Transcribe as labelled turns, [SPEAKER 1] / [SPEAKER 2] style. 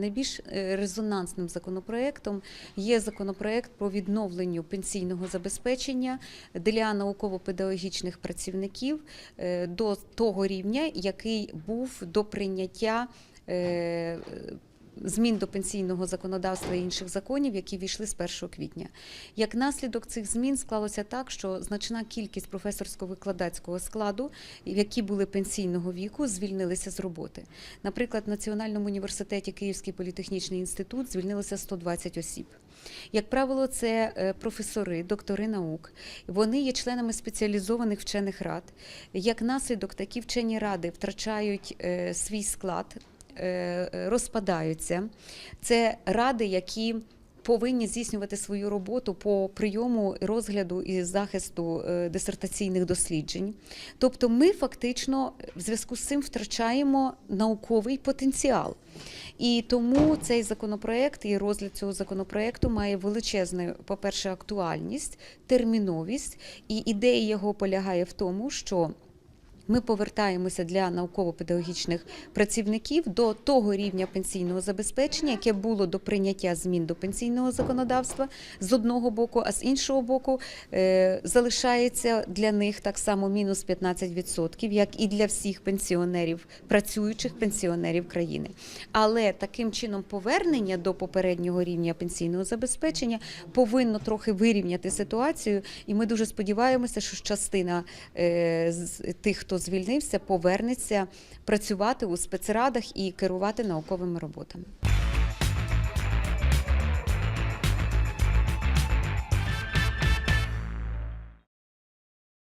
[SPEAKER 1] Найбільш е, резонансним законопроектом є законопроект про відновлення пенсійного забезпечення для науково-педагогічних працівників е, до того рівня, який був до прийняття. Змін до пенсійного законодавства і інших законів, які війшли з 1 квітня. Як наслідок цих змін склалося так, що значна кількість професорсько-викладацького складу, які були пенсійного віку, звільнилися з роботи. Наприклад, в Національному університеті Київський політехнічний інститут звільнилося 120 осіб. Як правило, це е, професори, доктори наук. Вони є членами спеціалізованих вчених рад. Як наслідок, такі вчені ради втрачають е, свій склад, розпадаються. Це ради, які повинні здійснювати свою роботу по прийому, розгляду і захисту е, дисертаційних досліджень. Тобто, ми фактично в зв'язку з цим втрачаємо науковий потенціал. І тому цей законопроект і розгляд цього законопроекту має величезну, по-перше, актуальність, терміновість, і ідея його полягає в тому, що ми повертаємося для науково-педагогічних працівників до того рівня пенсійного забезпечення, яке було до прийняття змін до пенсійного законодавства з одного боку, а з іншого боку е, залишається для них так само мінус 15%, як і для всіх пенсіонерів, працюючих пенсіонерів країни. Але таким чином повернення до попереднього рівня пенсійного забезпечення повинно трохи вирівняти ситуацію, і ми дуже сподіваємося, що частина е, з тих, хто звільнився, повернеться працювати у спецрадах і керувати науковими роботами.